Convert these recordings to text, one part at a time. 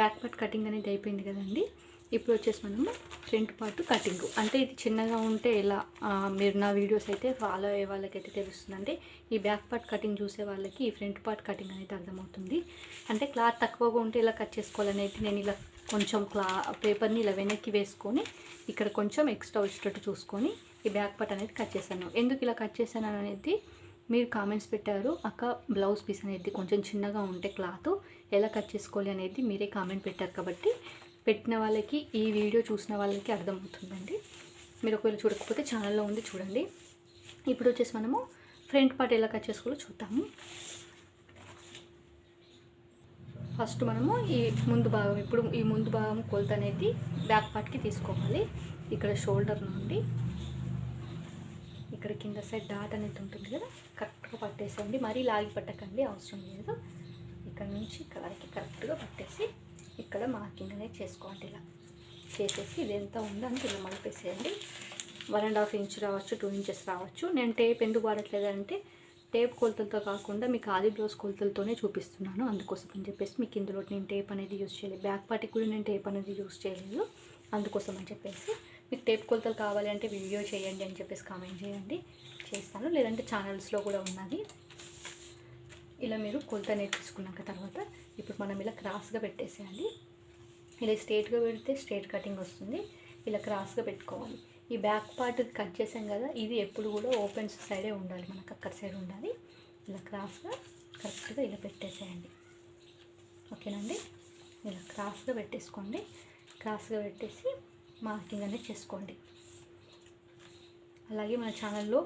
Back part cutting అనేది అయిపోయింది కదండి. ఇప్పుడు వచ్చేసి మనము ఫ్రంట్ పార్ట్ కటింగ్. అంటే ఇది చిన్నగా ఉంటే ఎలా? మీరు నా వీడియోస్ అయితే ఫాలో అయ్యే వాళ్ళకైతే తెలుస్తుందంటే ఈ బ్యాక్ పార్ట్ కటింగ్ చూసే వాళ్ళకి ఈ ఫ్రంట్ పార్ట్ కటింగ్ అనేది అర్థమవుతుంది. అంటే క్లాత్ తక్కువగా ఉంటే ఇలా కట్ చేసుకోవాలనేది నేను ఇలా కొంచెం క్లా పేపర్ని ఇలా వెనక్కి వేసుకొని ఇక్కడ కొంచెం ఎక్స్ట్రా వచ్చేటట్టు చూసుకొని ఈ బ్యాక్ పార్ట్ అనేది కట్ చేశాను. ఎందుకు ఇలా కట్ చేశాను అనేది మీరు కామెంట్స్ పెట్టారు. అక్క బ్లౌజ్ పీస్ అనేది కొంచెం చిన్నగా ఉంటే క్లాత్ ఎలా కట్ చేసుకోవాలి అనేది మీరే కామెంట్ పెట్టారు కాబట్టి పెట్టిన వాళ్ళకి ఈ వీడియో చూసిన వాళ్ళకి అర్థమవుతుందండి. మీరు ఒకవేళ చూడకపోతే ఛానల్లో ఉంది చూడండి. ఇప్పుడు వచ్చేసి మనము ఫ్రంట్ పార్ట్ ఎలా కట్ చేసుకోవాలో చూద్దాము. ఫస్ట్ మనము ఈ ముందు భాగం ఇప్పుడు ఈ ముందు భాగం కొలత అనేది బ్యాక్ పార్ట్కి తీసుకోవాలి. ఇక్కడ షోల్డర్ నుండి ఇక్కడ కింద సైడ్ డాట్ అనేది ఉంటుంది కదా కరెక్ట్గా పట్టేసేయండి. మరీ లాగి పట్టకండి అవసరం లేదు. ఇక్కడ నుంచి ఇక్కడ కరెక్ట్గా పట్టేసి ఇక్కడ మార్కింగ్ అనేది చేసుకోండి ఇలా. చేసేసి ఇది ఎంత ఉందో అని ఇలా మలిపేసేయండి. వన్ అండ్ హాఫ్ ఇంచ్ రావచ్చు టూ ఇంచెస్ రావచ్చు. నేను టేప్ ఎందుకు వాడట్లేదంటే టేప్ కొలతలతో కాకుండా మీకు ఆది బ్లౌజ్ కొలతలతోనే చూపిస్తున్నాను. అందుకోసం అని చెప్పేసి మీకు ఇందులో నేను టేప్ అనేది యూస్ చేయలేదు. బ్యాక్ పార్టీకి కూడా నేను టేప్ అనేది యూస్ చేయలేదు. అందుకోసం అని చెప్పేసి మీకు టేప్ కొలతలు కావాలి అంటే వీడియో చేయండి అని చెప్పేసి కామెంట్ చేయండి. చేస్తాను. లేదంటే ఛానల్స్లో కూడా ఉన్నది. ఇలా మీరు కొలత నేర్చుకున్నాక తర్వాత ఇప్పుడు మనం ఇలా క్రాస్గా పెట్టేసేయాలి. ఇలా స్ట్రేట్గా పెడితే స్ట్రేట్ కటింగ్ వస్తుంది. ఇలా క్రాస్గా పెట్టుకోవాలి. ఈ బ్యాక్ పార్ట్ కట్ చేసాం కదా ఇది ఎప్పుడు కూడా ఓపెన్ సైడే ఉండాలి. మనకు అక్కడ సైడ్ ఉండాలి. ఇలా క్రాస్గా కరెక్ట్గా ఇలా పెట్టేసేయండి. ఓకేనండి ఇలా క్రాస్గా పెట్టేసుకోండి. క్రాస్గా పెట్టేసి మార్కింగ్ అనేది చేసుకోండి. అలాగే మన ఛానల్లో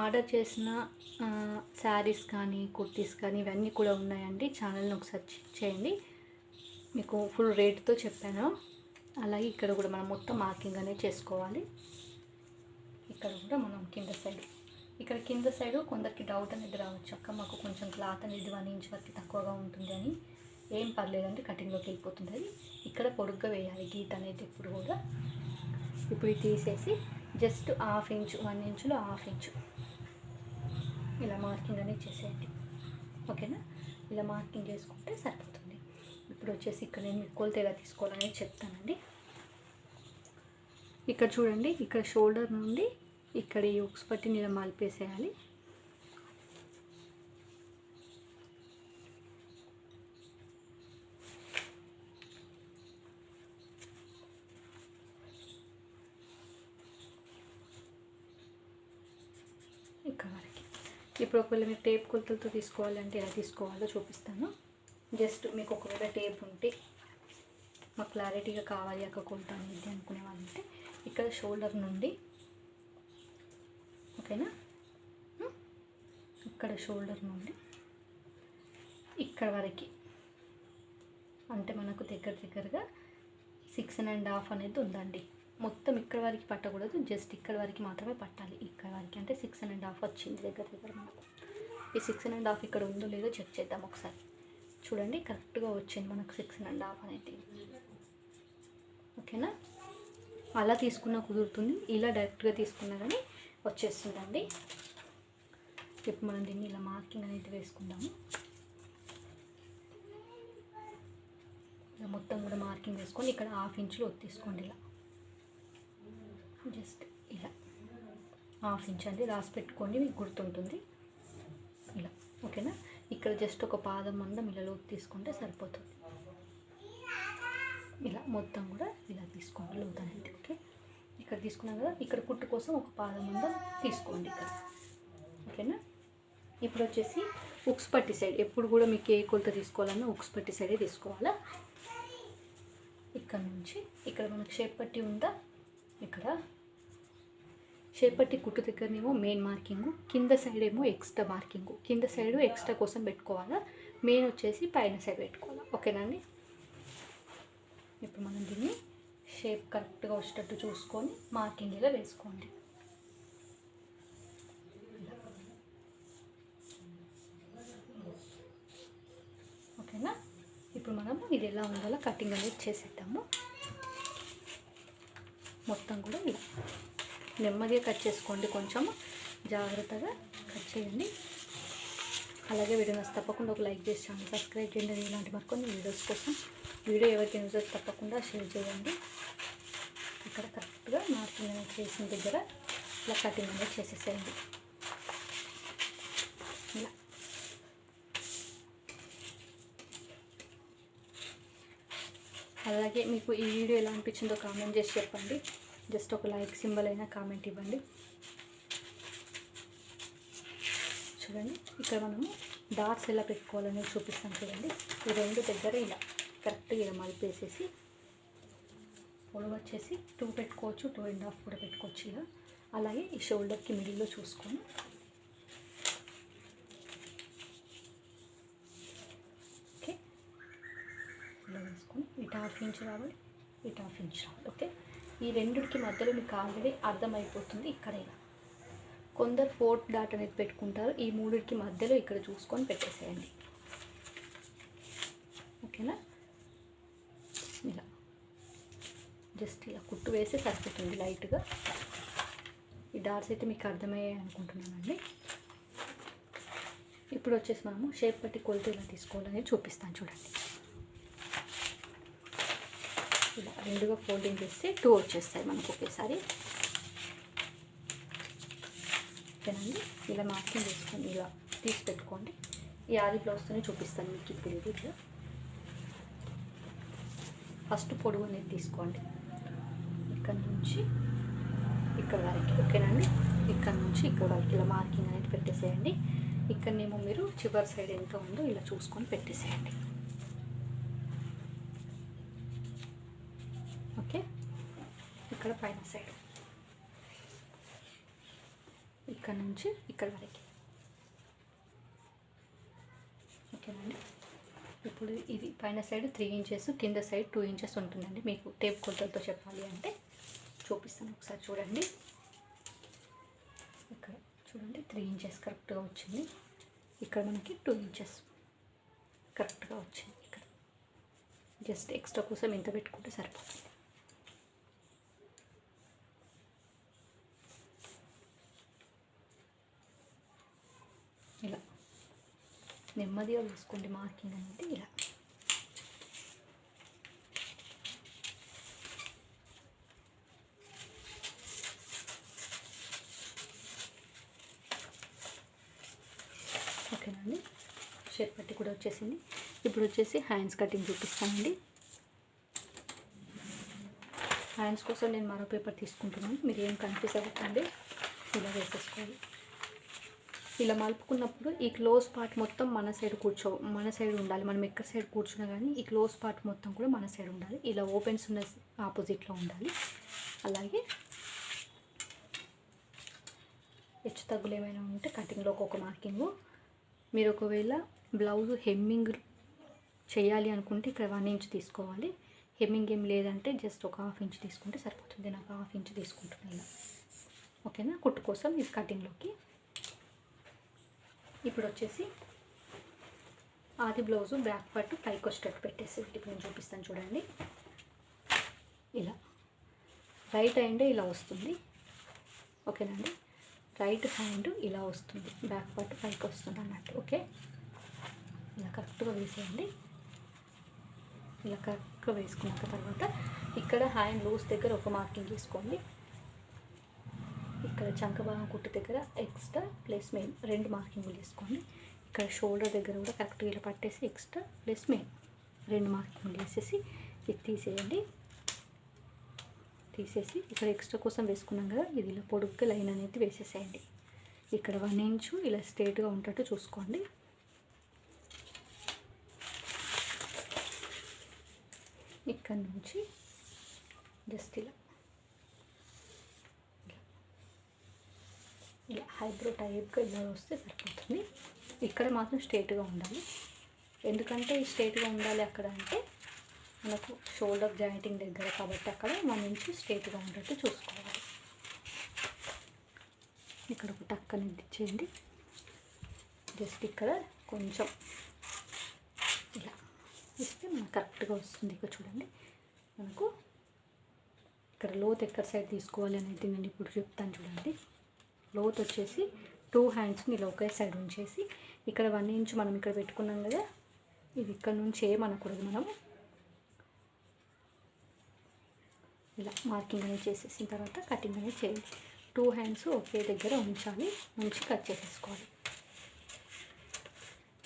ఆర్డర్ చేసిన శారీస్ కానీ కుర్తీస్ కానీ ఇవన్నీ కూడా ఉన్నాయండి. ఛానల్ని ఒకసారి చెక్ చేయండి. మీకు ఫుల్ రేట్తో చెప్పాను. అలాగే ఇక్కడ కూడా మనం మొత్తం మార్కింగ్ అనేది చేసుకోవాలి. ఇక్కడ కూడా మనం కింద సైడ్ ఇక్కడ కింద సైడ్ కొందరికి డౌట్ అనేది రావచ్చు. అక్క మాకు కొంచెం క్లాత్ అనేది వన్ ఇంచ్ వరకు తక్కువగా ఉంటుంది అని ఏం పర్లేదండి కటింగ్లోకి వెళ్ళిపోతుంది అది ఇక్కడ పొడుగ్గా వేయాలి గీత అనేది ఇప్పుడు కూడా. ఇప్పుడు తీసేసి జస్ట్ హాఫ్ ఇంచ్ వన్ ఇంచులో హాఫ్ ఇంచు. ఇలా మార్కింగ్ అనేది చేసేయండి. ఓకేనా? ఇలా మార్కింగ్ చేసుకుంటే సరిపోతుంది. ఇప్పుడు వచ్చేసి ఇక్కడ నేను మీకు కొలత ఎలా తీసుకోవాలనేది చెప్తానండి. ఇక్కడ చూడండి ఇక్కడ షోల్డర్ నుండి ఇక్కడ ఈ ఉక్స్ పట్టిని ఇలా మలిపేసేయాలి ఇక్కడ వరకు ఇప్పుడు ఒకవేళ మీరు టేప్ కొలతలతో తీసుకోవాలంటే ఎలా తీసుకోవాలో చూపిస్తాను. జస్ట్ మీకు ఒకవేళ టేప్ ఉంటే మాకు క్లారిటీగా కావాలి అక్క కొలత అనేది అనుకునే వాళ్ళంటే ఇక్కడ షోల్డర్ నుండి ఓకేనా? ఇక్కడ షోల్డర్ నుండి ఇక్కడ వరకు. అంటే మనకు దగ్గర దగ్గరగా సిక్స్ అండ్ హాఫ్ అనేది ఉందండి. మొత్తం ఇక్కడ వరకు పట్టకూడదు జస్ట్ ఇక్కడ వరకు మాత్రమే పట్టాలి. ఇక్కడ వరకు అంటే సిక్స్ అండ్ హాఫ్ వచ్చింది దగ్గర దగ్గర మనకు. ఈ సిక్స్ అండ్ హాఫ్ ఇక్కడ ఉందో లేదో చెక్ చేద్దాం ఒకసారి. చూడండి కరెక్ట్గా వచ్చింది మనకు సిక్స్ అండ్ హాఫ్ అనేది. ఓకేనా? అలా తీసుకున్నా కుదురుతుంది. ఇలా డైరెక్ట్గా తీసుకున్నా కానీ వచ్చేస్తుందండి. ఇప్పుడు మనం దీన్ని ఇలా మార్కింగ్ అనేది వేసుకుందాము. ఇలా మొత్తం కూడా మార్కింగ్ వేసుకొని ఇక్కడ హాఫ్ ఇంచులు ఒత్తేసుకోండి ఇలా. జస్ట్ ఇలా హాఫ్ ఇంచ్ అండి రాసి పెట్టుకోండి మీకు గుర్తుంటుంది. ఇలా ఓకేనా? ఇక్కడ జస్ట్ ఒక పాదం మందం ఇలా లోతు తీసుకుంటే సరిపోతుంది. ఇలా మొత్తం కూడా ఇలా తీసుకోండి లోతు అనేది ఓకే? ఇక్కడ తీసుకున్నాం కదా ఇక్కడ కుట్టు కోసం ఒక పాదం మందం తీసుకోండి ఇక్కడ. ఓకేనా? ఇప్పుడు వచ్చేసి ఉక్స్ పట్టి సైడ్ ఎప్పుడు కూడా మీకు ఏ కొలత తీసుకోవాలన్నా ఉక్స్ పట్టి సైడే తీసుకోవాలా? ఇక్కడ నుంచి ఇక్కడ మనకు షేప్ పట్టి ఉందా? ఇక్కడ. చేపట్టి కుట్టు దగ్గరనేమో మెయిన్ మార్కింగ్ కింద సైడ్ ఏమో ఎక్స్ట్రా మార్కింగ్ కింద సైడ్ ఎక్స్ట్రా కోసం పెట్టుకోవాలా? మెయిన్ వచ్చేసి పైన సైడ్ పెట్టుకోవాలా? ఓకేనండి ఇప్పుడు మనం దీన్ని షేప్ కరెక్ట్గా వచ్చేటట్టు చూసుకొని మార్కింగ్ ఇలా వేసుకోండి. ఓకేనా? ఇప్పుడు మనం ఇది ఎలా ఉండాలో కటింగ్ అనేది చేసేద్దాము. మొత్తం కూడా ఇలా. నెమ్మదిగా కట్ చేసుకోండి కొంచెం. జాగ్రత్తగా కట్ చేయండి. అలాగే వీడియో నచ్చి తప్పకుండా ఒక లైక్ చేసి ఛానల్ సబ్స్క్రైబ్ చేయండి. ఇలాంటి మరికొన్ని వీడియోస్ కోసం వీడియో ఎవరికి యూజ్ తప్పకుండా షేర్ చేయండి. ఇక్కడ కరెక్ట్గా మార్కింగ్ అనేది చేసిన దగ్గర ఇలా కటింగ్ అనేది చేసేసేయండి. ఇలా. అలాగే మీకు ఈ వీడియో ఎలా అనిపించిందో కామెంట్ చేసి చెప్పండి. జస్ట్ ఒక లైక్ సింబల్ అయినా కామెంట్ ఇవ్వండి. చూడండి ఇక్కడ మనము డాట్స్ ఎలా పెట్టుకోవాలని చూపిస్తాం చూడండి. ఈ రెండు దగ్గర ఇలా కరెక్ట్గా ఇలా మలిపేసేసి పొడవు వచ్చేసి టూ పెట్టుకోవచ్చు టూ అండ్ హాఫ్ కూడా పెట్టుకోవచ్చు ఇలా. అలాగే ఈ షోల్డర్కి మిడిల్లో చూసుకొని. ఓకే ఇలా వేసుకొని ఇటు హాఫ్ ఇంచ్ రావాలి ఇటు హాఫ్ ఇంచ్ రావాలి ఓకే ఈ రెండుకి మధ్యలో మీకు ఆల్రెడీ అర్థమైపోతుంది ఇక్కడైనా. కొందరు ఫోర్త్ డాట్ అనేది పెట్టుకుంటారు. ఈ మూడిటికి మధ్యలో ఇక్కడ చూసుకొని పెట్టేసేయండి. ఓకేనా? ఇలా. జస్ట్ ఇలా కుట్టు వేసి సరిపోతుంది లైట్గా. ఈ డాట్స్ అయితే మీకు అర్థమయ్యాయి అనుకుంటున్నానండి. ఇప్పుడు వచ్చేసి మనము షేప్ పట్టి కొలత ఇలా తీసుకోవాలని చూపిస్తాను చూడండి. ఇలా రెండుగా ఫోల్డింగ్ చేస్తే టూ వచ్చేస్తాయి మనకు ఒకేసారి. ఓకేనండి? ఇలా మార్కింగ్ చేసుకొని ఇలా తీసి పెట్టుకోండి. ఈ ఆది బ్లౌజ్తోనే చూపిస్తాను మీకు ఇప్పుడు ఇది ఇట్లా. ఫస్ట్ పొడుగు అనేది తీసుకోండి. ఇక్కడ నుంచి ఇక్కడ వరకు. ఓకేనండి? ఇక్కడ నుంచి ఇక్కడ వరకు. ఇలా మార్కింగ్ అనేది పెట్టేసేయండి. ఇక్కడనేమో మీరు చివరి సైడ్ ఎంత ఉందో ఇలా చూసుకొని పెట్టేసేయండి. ఓకే? ఇక్కడ పైన సైడ్ ఇక్కడ నుంచి ఇక్కడ వరకు. ఓకేనండి? ఇప్పుడు ఇది పైన సైడ్ త్రీ ఇంచెస్ కింద సైడ్ టూ ఇంచెస్ ఉంటుందండి. మీకు టేప్ కొలతలతో చెప్పాలి అంటే చూపిస్తాను. ఒకసారి చూడండి. ఇక్కడ చూడండి త్రీ ఇంచెస్ కరెక్ట్గా వచ్చింది. ఇక్కడ మనకి టూ ఇంచెస్ కరెక్ట్గా వచ్చింది. ఇక్కడ. జస్ట్ ఎక్స్ట్రా కోసం ఇంత పెట్టుకుంటే సరిపోతుంది ఇలా నెమ్మదిగా వేసుకోండి మార్కింగ్ అనేది ఇలా. ఓకేనండి? షేర్ పట్టి కూడా వచ్చేసింది. ఇప్పుడు వచ్చేసి హ్యాండ్స్ కటింగ్ చూపిస్తానండి. హ్యాండ్స్ కోసం నేను మరో పేపర్ తీసుకుంటున్నాను. మీరు ఏం కన్ఫ్యూజ్ అవ్వకండి ఇలా వేసేసుకోవాలి. ఇలా మలుపుకున్నప్పుడు ఈ క్లోజ్ పార్ట్ మొత్తం మన సైడ్ కూర్చో మన సైడ్ ఉండాలి. మనం ఎక్కడ సైడ్ కూర్చున్నా కానీ ఈ క్లోజ్ పార్ట్ మొత్తం కూడా మన సైడ్ ఉండాలి. ఇలా ఓపెన్స్ ఉన్న ఆపోజిట్లో ఉండాలి. అలాగే హెచ్చు తగ్గులు ఏమైనా ఉంటే కటింగ్లో ఒక మార్కింగ్. మీరు ఒకవేళ బ్లౌజ్ హెమ్మింగ్ చేయాలి అనుకుంటే ఇక్కడ వన్ ఇంచ్ తీసుకోవాలి. హెమ్మింగ్ ఏం లేదంటే జస్ట్ ఒక హాఫ్ ఇంచ్ తీసుకుంటే సరిపోతుంది. నాకు హాఫ్ ఇంచ్ తీసుకుంటున్నాను ఓకేనా? కుట్టు కోసం ఇది కటింగ్లోకి ఇప్పుడు వచ్చేసి ఆది బ్లౌజు బ్యాక్ పార్ట్ పైకి వచ్చేటట్టు పెట్టేసి ఇప్పుడు నేను చూపిస్తాను చూడండి. ఇలా రైట్ హ్యాండ్ ఇలా వస్తుంది. ఓకేనండి? రైట్ హ్యాండ్ ఇలా వస్తుంది. బ్యాక్ పార్ట్ పైకి వస్తుంది అన్నట్టు. ఓకే? ఇలా కరెక్ట్గా వేసేయండి. ఇలా కరెక్ట్గా వేసుకున్నాక తర్వాత ఇక్కడ హ్యాండ్ లూస్ దగ్గర ఒక మార్కింగ్ తీసుకోండి. ఇక్కడ చంకభాగం కుట్టు దగ్గర ఎక్స్ట్రా ప్లస్ మెయిన్ రెండు మార్కింగ్లు వేసుకోండి ఇక్కడ షోల్డర్ దగ్గర కూడా కరెక్ట్గా ఇలా పట్టేసి ఎక్స్ట్రా ప్లస్ మెయిన్ రెండు మార్కింగ్లు వేసేసి ఇది తీసేయండి. తీసేసి ఇక్కడ ఎక్స్ట్రా కోసం వేసుకున్నాం కదా ఇది ఇలా పొడుగ్గా లైన్ అనేది వేసేసేయండి. ఇక్కడ వన్ ఇంచు ఇలా స్ట్రేట్గా ఉండేట్టు చూసుకోండి. ఇక్కడ నుంచి జస్ట్ ఇలా ఇలా హైబ్రో టైప్గా ఇలా వస్తే సరిపోతుంది. ఇక్కడ మాత్రం స్ట్రేట్గా ఉండాలి. ఎందుకంటే స్ట్రేట్గా ఉండాలి అక్కడ అంటే మనకు షోల్డర్ జాయింటింగ్ దగ్గర కాబట్టి అక్కడ మన నుంచి స్ట్రేట్గా ఉండేట్టు చూసుకోవాలి. ఇక్కడ ఒక టక్ అనేది ఇచ్చేయండి. జస్ట్ ఇక్కడ కొంచెం ఇలా ఇస్తే మనకు కరెక్ట్గా వస్తుంది. ఇక్కడ చూడండి. మనకు ఇక్కడ లోత్ ఎక్కడ సైడ్ తీసుకోవాలి అనేది నేను ఇప్పుడు చెప్తాను చూడండి. లోత్ వచ్చేసి టూ హ్యాండ్స్ని ఇలా ఒకే సైడ్ ఉంచేసి ఇక్కడ వన్ ఇంచ్ మనం ఇక్కడ పెట్టుకున్నాం కదా ఇది ఇక్కడ నుంచి ఏమనకూడదు మనం. ఇలా మార్కింగ్ అనేది చేసేసిన తర్వాత కటింగ్ అనేది చేయాలి. టూ హ్యాండ్స్ ఒకే దగ్గర ఉంచాలి ఉంచి కట్ చేసేసుకోవాలి.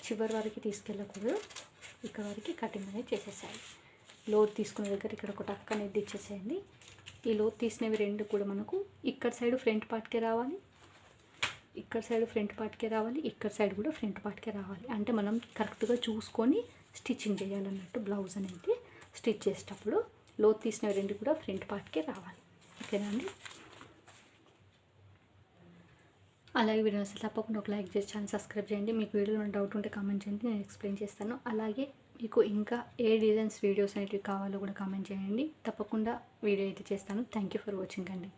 చివరి వరకు తీసుకెళ్ళకూడదు ఇక్కడ వరకు కటింగ్ అనేది చేసేసేయాలి. లోతు తీసుకునే దగ్గర ఇక్కడ ఒక టక్ అనేది ఇచ్చేసేయండి. ఈ లోతు తీసినవి రెండు కూడా మనకు ఇక్కడ సైడ్ ఫ్రంట్ పార్ట్కే రావాలి ఇక్కడ సైడ్ ఫ్రంట్ పార్ట్కే రావాలి ఇక్కడ సైడ్ కూడా ఫ్రంట్ పార్ట్కే రావాలి. అంటే మనం కరెక్ట్గా చూసుకొని స్టిచ్చింగ్ చేయాలన్నట్టు బ్లౌజ్ అనేది స్టిచ్ చేసేటప్పుడు లోతు తీసిన రెండు కూడా ఫ్రంట్ పార్ట్కే రావాలి. ఓకేనా అండి? అలాగే వీడియో అసలు తప్పకుండా ఒక లైక్ చేసి ఛానల్ సబ్స్క్రైబ్ చేయండి. మీకు వీడియోలో డౌట్ ఉంటే కామెంట్ చేయండి నేను ఎక్స్ప్లెయిన్ చేస్తాను. అలాగే మీకు ఇంకా ఏ డిజైన్స్ వీడియోస్ అనేటివి కావాలో కూడా కామెంట్ చేయండి. తప్పకుండా వీడియో అయితే చేస్తాను. థ్యాంక్ యూ ఫర్ వాచింగ్ అండి.